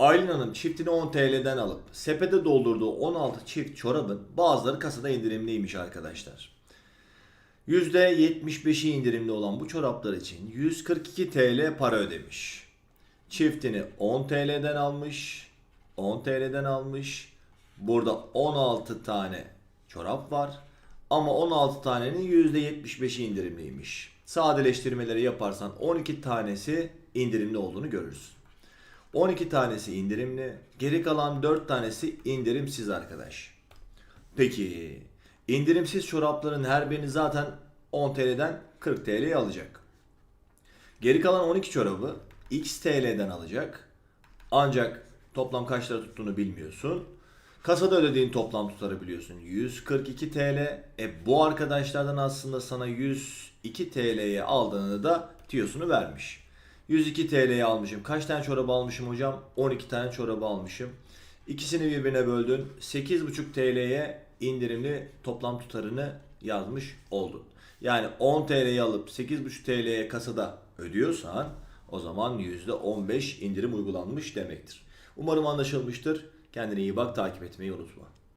Aylin Hanım çiftini 10 TL'den alıp sepete doldurduğu 16 çift çorabın bazıları kasada indirimliymiş arkadaşlar. %75'i indirimli olan bu çoraplar için 142 TL para ödemiş. Çiftini 10 TL'den almış. 10 TL'den almış. Burada 16 tane çorap var. Ama 16 tanenin %75'i indirimliymiş. Sadeleştirmeleri yaparsan 12 tanesi indirimli olduğunu görürsün. 12 tanesi indirimli. Geri kalan 4 tanesi indirimsiz arkadaş. Peki indirimsiz çorapların her birini zaten 10 TL'den 40 TL'ye alacak. Geri kalan 12 çorabı X TL'den alacak. Ancak toplam kaç lira tuttuğunu bilmiyorsun. Kasada ödediğin toplam tutarı biliyorsun. 142 TL. E bu arkadaşlardan aslında sana 102 TL'ye aldığını da tiyosunu vermiş. 102 TL'ye almışım. Kaç tane çorabı almışım hocam? 12 tane çorabı almışım. İkisini birbirine böldün. 8,5 TL'ye indirimli toplam tutarını yazmış oldun. Yani 10 TL'yi alıp 8,5 TL'ye kasada ödüyorsan o zaman %15 indirim uygulanmış demektir. Umarım anlaşılmıştır. Kendine iyi bak takip etmeyi unutma.